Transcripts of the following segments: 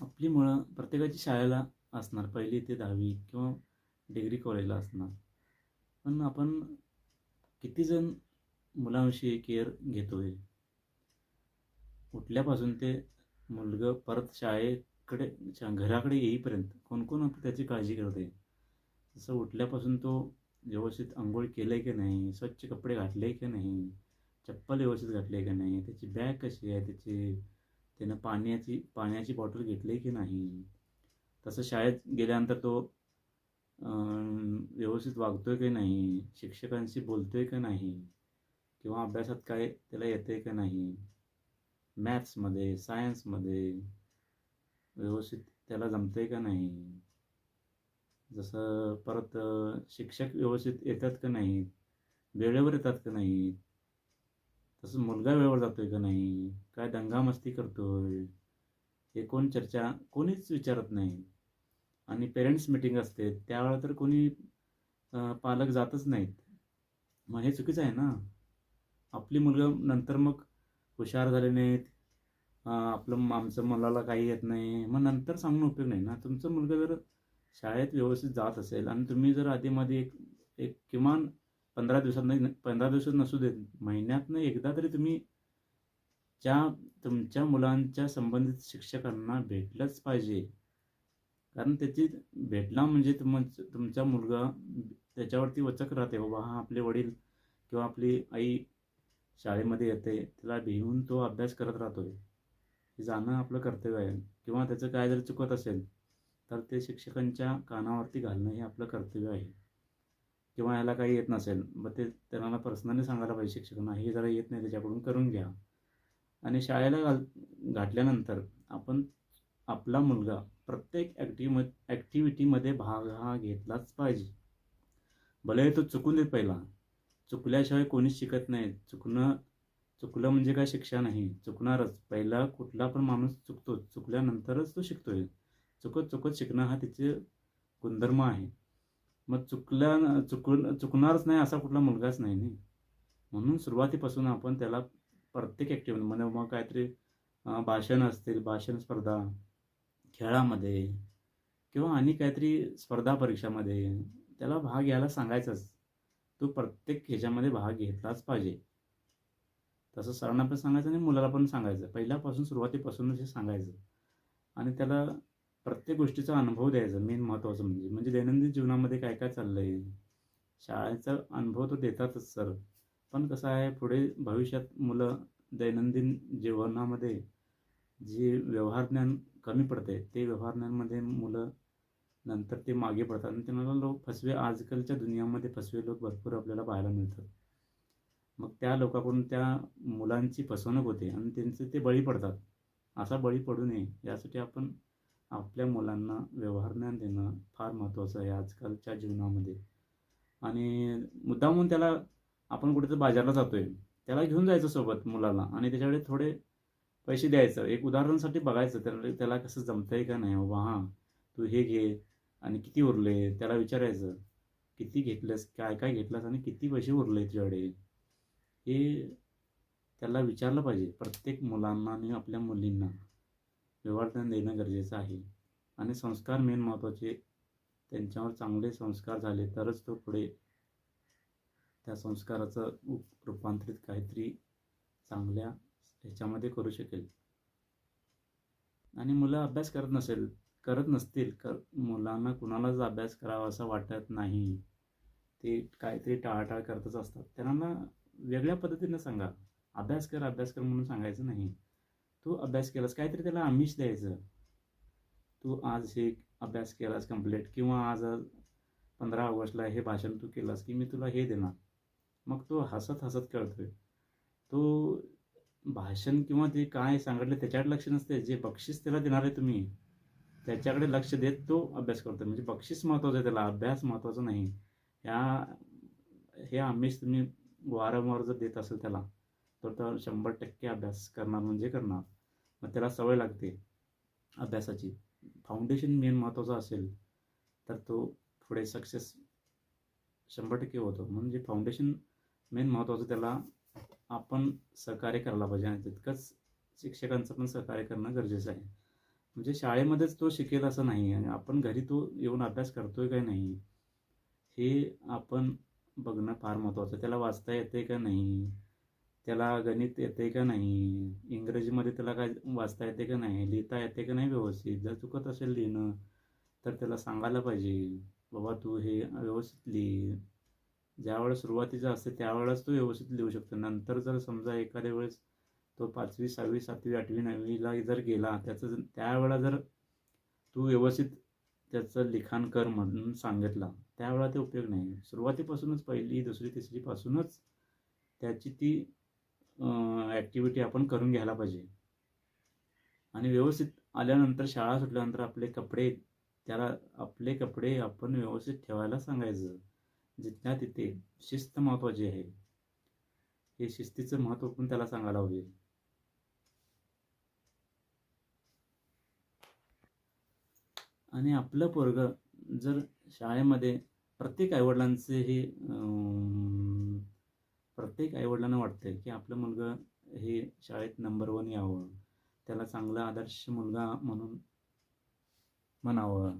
आपली मुळं प्रत्येकाची शाळेला असणार. पहिली ते दहावी किंवा डिग्री कॉलेजला असणार. पण आपण किती जण मुलांविषयी केअर घेतो आहे उठल्यापासून ते मुलगं परत शाळेकडे शा- घराकडे येईपर्यंत कोण कोण त्याची काळजी करत? आहे जसं उठल्यापासून तो व्यवस्थित आंघोळ केलं आहे की नाही? स्वच्छ कपडे घातले की नाही? चप्पल व्यवस्थित घातले आहे की नाही? त्याची बॅग कशी आहे? त्याची त्यानं पाण्याची पाण्याची बॉटल घेतली की नाही? तसं शाळेत गेल्यानंतर तो व्यवस्थित वागतोय की नाही? शिक्षकांशी बोलतोय का नाही? किंवा अभ्यासात काय त्याला येते का नाही? मॅथ्समध्ये सायन्समध्ये व्यवस्थित त्याला जमतंय का नाही? जसं परत शिक्षक व्यवस्थित येतात का नाहीत? वेळेवर येतात का नाहीत? तसं मुलगा वेळेवर जातोय का नाही? काय दंगामस्ती करतोय? हे कोण चर्चा कोणीच विचारत नाही. आणि पेरेंट्स मिटिंग असते त्यावेळा तर कोणी पालक जातच नाहीत. मग हे चुकीचं आहे ना? आपली मुलगा नंतर मग हुशार झाले नाहीत. आपलं आमचं मुलाला काही येत नाही. मग नंतर सांगून उपयोग नाही ना? तुमचं मुलगा जर शाळेत व्यवस्थित जात असेल आणि तुम्ही जर आधीमध्ये एक एक किमान पंधरा दिवसात नाही पंधरा दिवसात नसू देत. महिन्यातनं एकदा तरी तुम्ही ज्या तुमच्या मुलांच्या संबंधित शिक्षकांना भेटलंच पाहिजे. कारण त्याची भेटला म्हणजे तुम तुमचा मुलगा त्याच्यावरती वचक राहते. बाबा हा आपले वडील किंवा आपली आई शाळेमध्ये येते त्याला भिवून तो अभ्यास करत राहतोय. हे जाणं आपलं कर्तव्य आहे. किंवा त्याचं काय जर चुकत असेल तर ते शिक्षकांच्या कानावरती घालणं हे आपलं कर्तव्य आहे. किंवा ह्याला काही येत नसेल मग ते त्यांना पर्सनली सांगायला पाहिजे शिक्षकांना हे जरा येत नाही त्याच्याकडून करून घ्या. आणि शाळेला घाल घातल्यानंतर आपण आपला मुलगा प्रत्येक ॲक्टिव ॲक्टिव्हिटीमध्ये भाग हा घेतलाच पाहिजे. भले तो चुकून देत पहिला चुकल्याशिवाय कोणीच शिकत नाही. चुकणं चुकलं म्हणजे काय शिक्षा नाही चुकणारच. पहिला कुठला पण माणूस चुकतो चुकल्यानंतरच तो शिकतोय. चुकत चुकत शिकणं हा तिचे गुणधर्म आहे. मग चुकल्या चुकून चुकणारच नाही असा कुठला मुलगाच नाही नाही म्हणून सुरुवातीपासून आपण त्याला प्रत्येक ॲक्टिव्हिटी म्हणजे मग काहीतरी भाषण असतील भाषण स्पर्धा खेळामध्ये किंवा आणि काहीतरी स्पर्धा परीक्षामध्ये त्याला भाग घ्यायला सांगायचाच. तो प्रत्येक ह्याच्यामध्ये भाग घेतलाच पाहिजे. तसं सरांना पण सांगायचं आणि मुलाला पण सांगायचं. पहिल्यापासून सुरुवातीपासूनच हे सांगायचं. आणि त्याला प्रत्येक गोष्टीचा अनुभव द्यायचा मेन महत्त्वाचं म्हणजे. म्हणजे दैनंदिन जीवनामध्ये काय काय चाललं आहे शाळेचा अनुभव तर देतातच सर. पण कसं आहे पुढे भविष्यात मुलं दैनंदिन जीवनामध्ये जे व्यवहार ज्ञान कमी पडते ते व्यवहार ज्ञानमध्ये मुलं नंतर ते मागे पडतात आणि त्यांना लोक फसवे आजकालच्या दुनियामध्ये फसवे लोक भरपूर आपल्याला पाहायला मिळतात. मग त्या लोकांकडून त्या मुलांची फसवणूक होते आणि त्यांचे ते बळी पडतात. असा बळी पडू नये यासाठी आपण आपल्या मुलांना व्यवहार ज्ञान देणं फार महत्त्वाचं आहे आजकालच्या जीवनामध्ये. आणि मुद्दामून त्याला आपण कुठेतरी बाजारला आहे त्याला घेऊन जायचं सोबत मुलाला आणि त्याच्याकडे थोडे पैसे द्यायचं. एक उदाहरणासाठी बघायचं त्याला त्याला कसं आहे का नाही? बाबा हां तू हे घे आणि किती उरले? त्याला विचारायचं किती घेतलंस? काय काय घेतलंस आणि किती पैसे उरले तुझ्याकडे? हे त्याला विचारलं पाहिजे. प्रत्येक मुलांना आणि आपल्या मुलींना. व्यवहारज्ञान देणं गरजेचं आहे. आणि संस्कार मेन महत्त्वाचे त्यांच्यावर चांगले संस्कार झाले तरच तो पुढे त्या संस्काराचं उप- रूपांतरित काहीतरी चांगल्या ह्याच्यामध्ये करू शकेल. आणि मुलं अभ्यास करत नसेल करत नसतील कर मुलांना कुणालाच अभ्यास करावा असं वाटत नाही. ते काहीतरी टाळाटाळ करतच असतात. त्यांना वेगळ्या पद्धतीनं सांगा. अभ्यास कर अभ्यास कर म्हणून सांगायचं नाही. तू अभ्यास केलास काहीतरी त्याला आमिष द्यायचं. तू आज हे अभ्यास केलास कंप्लीट किंवा आज पंधरा ऑगस्टला हे भाषण तू केलास की मी तुला हे देणार. मग तो हसत हसत कळतोय. तो भाषण किंवा ते काय सांगितलं त्याच्याकडे लक्ष नसते जे बक्षीस त्याला देणार आहे तुम्ही त्याच्याकडे लक्ष देत तो अभ्यास करतो म्हणजे बक्षीस महत्त्वाचं आहे त्याला अभ्यास महत्त्वाचा नाही. ह्या हे आमिष तुम्ही वारंवार जर देत असेल त्याला तर तो शंभर टक्के अभ्यास करणार म्हणजे करणार मग त्याला सवय लागते अभ्यासाची. फाउंडेशन मेन महत्त्वाचं असेल तर तो पुढे सक्सेस शंभर टक्के होतो. म्हणजे फाउंडेशन मेन महत्त्वाचं त्याला आपण सहकार्य करायला पाहिजे आणि तितकंच शिक्षकांचं पण सहकार्य करणं गरजेचं आहे. म्हणजे शाळेमध्येच तो शिकेल असं नाही आणि आपण घरी तो येऊन अभ्यास करतोय का नाही हे आपण बघणं फार महत्त्वाचं त्याला वाचता येते का नाही? त्याला गणित येते का नाही? इंग्रजीमध्ये त्याला काय वाचता येते का नाही? लिहिता येते का नाही व्यवस्थित? जर चुकत असेल लिहिणं तर त्याला सांगायला पाहिजे बाबा तू हे व्यवस्थित लिही. ज्यावेळेस सुरुवातीचं असते त्यावेळेस तू व्यवस्थित लिहू शकतो. नंतर जर समजा एखाद्या वेळेस तो पाचवी सहावी सातवी आठवी नववीला जर गेला त्याचं त्यावेळा जर तू व्यवस्थित त्याचं लिखाण कर म्हणून सांगितला त्यावेळा ते उपयोग नाही. सुरुवातीपासूनच पहिली दुसरी तिसरीपासूनच त्याची ती ॲक्टिव्हिटी आपण करून घ्यायला पाहिजे. आणि व्यवस्थित आल्यानंतर शाळा सुटल्यानंतर आपले कपडे त्याला आपले कपडे आपण व्यवस्थित ठेवायला सांगायचं. जिथल्या तिथे शिस्त महत्त्वाची आहे. हे शिस्तीचं महत्त्व पण त्याला सांगायला हवे. आणि आपलं पोरग जर शाळेमध्ये प्रत्येक आईवडिलांचे हे प्रत्येक आईवडिलांना वाटतं की आपलं मुलगा हे शाळेत नंबर वन यावं. त्याला चांगला आदर्श मुलगा म्हणून म्हणावं.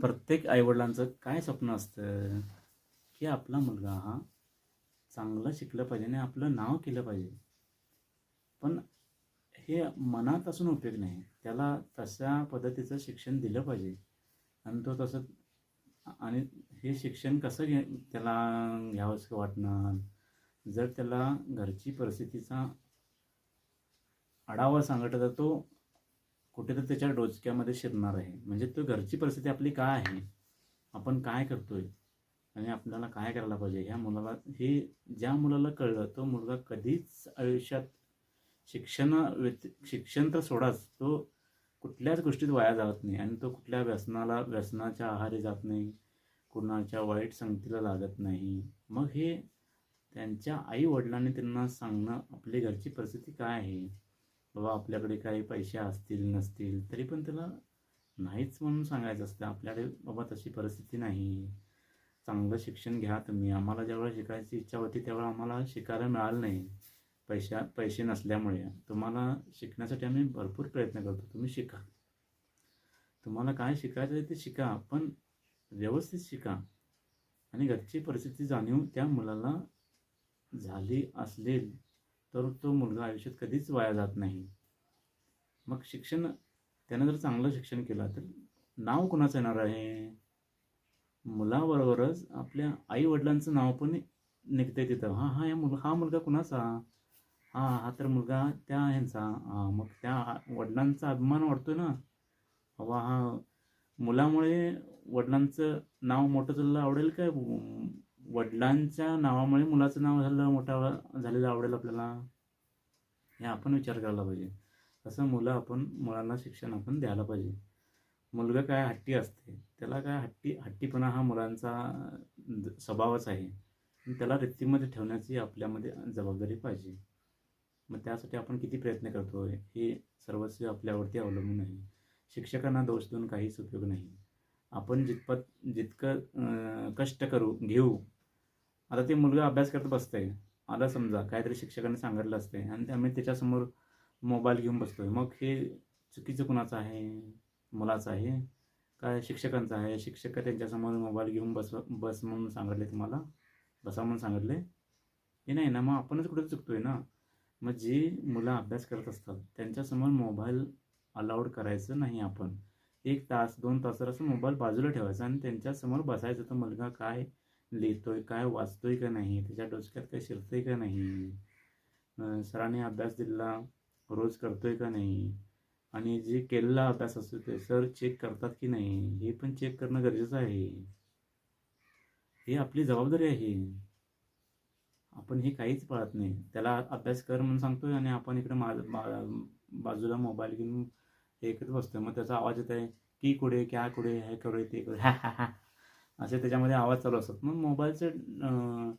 प्रत्येक आईवडिलांचं काय स्वप्न असतं? की आपला मुलगा हा चांगलं शिकलं पाहिजे आणि आपलं नाव केलं पाहिजे. पण हे मनात असून उपयोग नाही. त्याला तशा पद्धतीचं शिक्षण दिलं पाहिजे. आणि तो तसं आणि हे शिक्षण कसं घे त्याला घ्यावंसं वाटणार? जर त्याला घरची परिस्थितीचा आढावा सांगत तर तो कुठेतरी त्याच्या डोचक्यामध्ये शिरणार आहे. म्हणजे तो घरची परिस्थिती आपली काय आहे? आपण काय करतोय? आणि आपल्याला काय करायला पाहिजे? ह्या मुलाला हे ज्या मुलाला कळलं तो मुलगा कधीच आयुष्यात शिक्षण व्यति शिक्षण तर सोडाच. तो कुठल्याच गोष्टीत वाया जात नाही आणि तो कुठल्या व्यसनाला व्यसनाच्या आहारी जात नाही कुणाच्या वाईट संगतीला लागत नाही. मग हे त्यांच्या आई वडिलांनी त्यांना सांगणं आपली घरची परिस्थिती काय आहे? बाबा आपल्याकडे काही पैसे असतील नसतील तरी पण त्याला नाहीच म्हणून सांगायचं असतं. आपल्याकडे बाबा तशी परिस्थिती नाही. चांगलं शिक्षण घ्या तुम्ही. आम्हाला ज्यावेळेला शिकायची इच्छा होती त्यावेळेला आम्हाला शिकायला मिळालं नाही. पैशा पैसे नसल्यामुळे तुम्हाला शिकण्यासाठी आम्ही भरपूर प्रयत्न करतो. तुम्ही शिका. तुम्हाला काय शिकायचं आहे ते शिका पण व्यवस्थित शिका. आणि घरची परिस्थिती जाणीव त्या मुलाला झाली असेल तर तो मुलगा आयुष्यात कधीच वाया जात नाही. मग शिक्षण त्यानं जर चांगलं शिक्षण केलं तर नाव कुणाचं येणार आहे? मुलाबरोबरच आपल्या आई वडिलांचं नाव पण निघतंय तिथं. हा हा या मुल हा मुलगा कुणाचा? हा हा तर मुलगा त्या ह्यांचा मग त्या वडिलांचा अभिमान वाढतो ना. बाबा हा मुलामुळे वडिलांचं नाव मोठं झालं आवडेल काय वडिलांच्या नावामुळे मुलाचं नाव झालं मोठा झालेलं आवडेल आपल्याला? हे आपण विचार करायला पाहिजे. तसं मुलं आपण मुलांना शिक्षण आपण द्यायला पाहिजे. मुलगा काय हट्टी असते त्याला काय हट्टी हट्टीपणा हा मुलांचा स्वभावच आहे. त्याला रीतीमध्ये ठेवण्याची आपल्यामध्ये जबाबदारी पाहिजे. मग त्यासाठी आपण किती प्रयत्न करतो हे सर्वस्व आपल्यावरती अवलंबून आहे. शिक्षकांना दोष देऊन काहीच उपयोग नाही. आपण जितपत जितकं कष्ट करू घेऊ आता ते मुलगा अभ्यास करत बसतंय. आला समजा काहीतरी शिक्षकांनी सांगितलं असते आणि आम्ही त्याच्यासमोर मोबाईल घेऊन बसतोय. मग हे चुकीचं कुणाचं आहे? मुलाचं आहे? काय शिक्षकांचं आहे? शिक्षक त्यांच्यासमोर मोबाईल घेऊन बस बस म्हणून सांगितले तुम्हाला? बसा म्हणून सांगितले? हे नाही ना मग आपणच कुठे चुकतोय ना? मग जी मुलं अभ्यास करत असतात त्यांच्यासमोर मोबाईल अलाउड करायचं नाही आपण. एक तास दोन तासावर असं मोबाईल बाजूला ठेवायचा आणि त्यांच्यासमोर बसायचं. तर मुलगा काय लिहितोय काय वाचतोय का नाही त्याच्या डोसक्यात काय शिरतोय का नाही? सरांनी अभ्यास दिला रोज करतोय का नाही? आणि जे केलेला अभ्यास असतो ते सर चेक करतात की नाही? हे पण चेक करणं गरजेचं आहे. ही आपली जबाबदारी आहे. आपण हे काहीच पाळत नाही. त्याला अभ्यास कर म्हणून सांगतोय आणि आपण इकडे मा बा- बाजूला मोबाईल घेऊन हे करत बसतोय. मग त्याचा आवाज येत आहे की कुठे क्या कुठे हे कुठे ते कुठे हा हा असे त्याच्यामध्ये आवाज चालू असतात. मग मोबाईलचं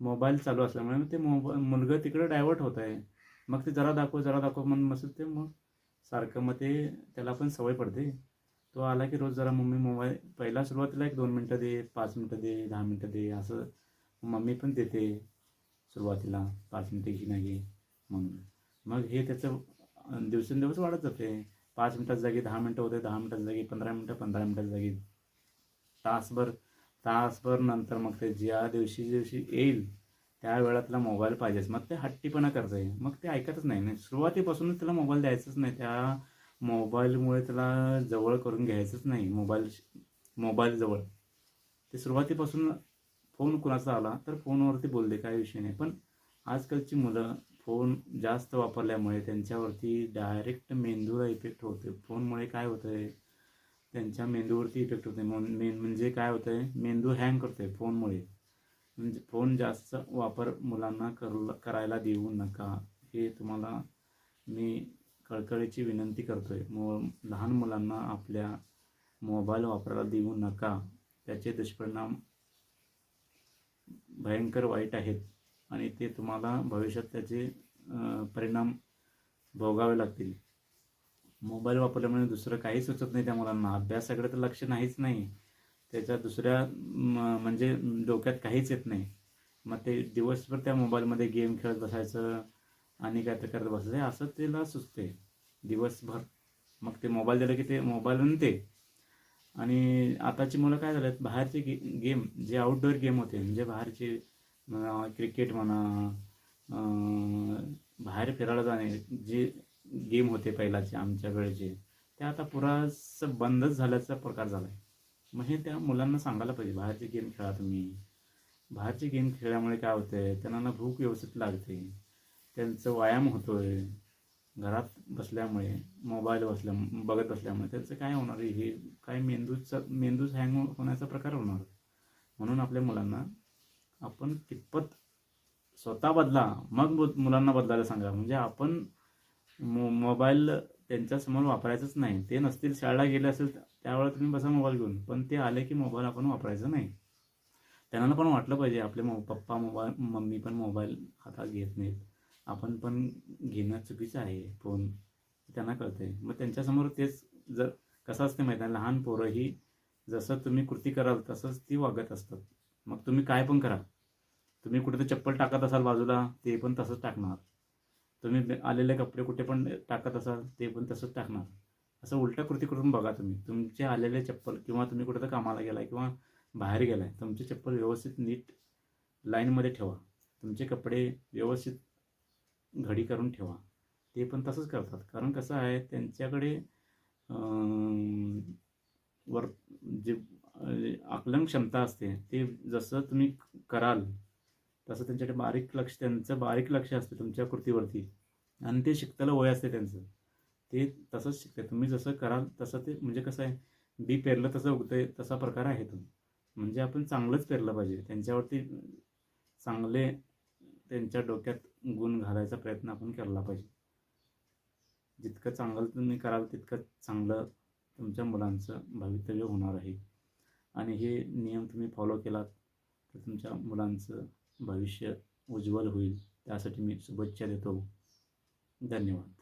मोबाईल चालू असल्यामुळे मग ते मोबाईल मुलगा तिकडे डायव्हर्ट होत आहे. मग ते जरा दाखव जरा दाखव म्हणून मस्त ते मग सारखं मग ते त्याला पण सवय पडते. तो आला की रोज जरा मम्मी मोबाईल पहिला सुरुवातीला एक दोन मिनटं दे पाच मिनटं दे दहा मिनटं दे असं मम्मी पण देते. सुरुवातीला पाच मिनटं घे नाही म्हणून मग हे त्याचं दिवसेंदिवस वाढत जाते. पाच मिनटाच्या जागी दहा मिनटं होते दहा मिनटाच्या जागी पंधरा मिनटं पंधरा मिनटाच्या जागी तासभर तासभर नंतर मग ते ज्या दिवशी दिवशी येईल त्या वेळातला मोबाईल पाहिजेच. मग ते हट्टीपणा करतं आहे मग ते ऐकतच नाही. नाही सुरुवातीपासूनच त्याला मोबाईल द्यायचंच नाही. त्या मोबाईलमुळे त्याला जवळ करून घ्यायचंच नाही. मोबाईल मोबाईल जवळ. ते सुरुवातीपासून फोन कुणाचा आला तर फोनवरती बोलले काय विषय नाही. पण आजकालची मुलं फोन जास्त वापरल्यामुळे त्यांच्यावरती डायरेक्ट मेंदूला इफेक्ट होते फोनमुळे काय होतं आहे त्यांच्या मेंदूवरती इफेक्ट होते मेन म्हणजे काय होतं आहे मेंदू हँग करतो आहे फोनमुळे. म्हणजे फोन जास्त वापर मुलांना करू करायला देऊ नका. हे तुम्हाला मी कळकळीची विनंती करतो आहे मो लहान मुलांना आपल्या मोबाईल वापरायला देऊ नका. त्याचे दुष्परिणाम भयंकर वाईट आहेत आणि ते तुम्हाला भविष्यात त्याचे परिणाम भोगावे लागतील. मोबाईल वापरल्यामुळे दुसरं काही सुचत नाही त्या मुलांना. अभ्यासाकडे तर लक्ष नाहीच नाही. त्याच्या दुसऱ्या म्हणजे डोक्यात काहीच येत नाही. मग ते दिवसभर त्या मोबाईलमध्ये गेम खेळत बसायचं आणि काय तर करत बसायचं असं त्याला सुचते दिवसभर. मग ते मोबाईल दिलं की ते मोबाईल ते आणि आताची मुलं काय झालेत बाहेरचे गे गेम जे आउटडोअर गेम होते म्हणजे बाहेरचे क्रिकेट म्हणा बाहेर फिरायला जाणे जे गेम होते पहिलाचे आमच्या वेळेचे ते आता पुरासं बंदच झाल्याचा प्रकार झाला आहे मग हे त्या मुलांना सांगायला पाहिजे बाहेरचे गेम खेळा तुम्ही. बाहेरचे गेम खेळल्यामुळे काय होतं आहे त्यांना भूक व्यवस्थित लागते त्यांचं व्यायाम होतो आहे घरात बसल्यामुळे मोबाईल बसल्या बघत बसल्यामुळे त्यांचं काय होणार आहे हे काय मेंदूचा मेंदूच हँग हो- होण्याचा प्रकार होणार. म्हणून आपल्या मुलांना आपण कितपत स्वतः बदला मग मुलांना बदलायला सांगा. म्हणजे आपण मो मोबाईल त्यांच्यासमोर वापरायचंच नाही. ते नसतील शाळेला गेले असेल त्यावेळेला तुम्ही बसा मोबाईल घेऊन. पण ते आले की मोबाईल आपण वापरायचं नाही. त्यांना पण वाटलं पाहिजे आपले मो पप्पा मोबाईल मम्मी पण मोबाईल हातात घेत नाहीत. आपण पण घेणं चुकीचं आहे फोन. त्यांना कळतं आहे मग त्यांच्यासमोर तेच जर कसं असते माहीत आहे? लहान पोरंही जसं तुम्ही कृती कराल तसंच ती वागत असतात. मग तुम्ही काय पण करा. तुम्ही कुठे तर चप्पल टाकत असाल बाजूला ते पण तसंच टाकणार. तुम्ही आलेले कपडे कुठे पण टाकत असाल ते पण तसंच टाकणार. असं उलट्या कृती करून बघा तुम्ही. तुमचे आलेले चप्पल किंवा तुम्ही कुठं तर कामाला गेलाय किंवा बाहेर गेलाय तुमचे चप्पल व्यवस्थित नीट लाईनमध्ये ठेवा. तुमचे कपडे व्यवस्थित घडी करून ठेवा. ते पण तसंच करतात. कारण कसं आहे त्यांच्याकडे वर जे आकलन क्षमता असते ते जसं तुम्ही कराल तसं त्यांच्याकडे बारीक लक्ष त्यांचं बारीक लक्ष असते तुमच्या कृतीवरती. आणि ते शिकताला वय असते त्यांचं. ते तसंच शिकते. तुम्ही जसं कराल तसं ते म्हणजे कसं आहे बी पेरलं तसं उगतंय तसा प्रकार आहे तो. म्हणजे आपण चांगलंच पेरलं पाहिजे. त्यांच्यावरती चांगले त्यांच्या डोक्यात गुण घालायचा प्रयत्न आपण केला पाहिजे. जितकं चांगलं तुम्ही कराल तितकं चांगलं तुमच्या मुलांचं भवितव्य होणार आहे. आणि हे नियम तुम्ही फॉलो केलात तर तुमच्या मुलांचं भविष्य उज्ज्वल होईल. त्यासाठी मी शुभेच्छा देतो. धन्यवाद.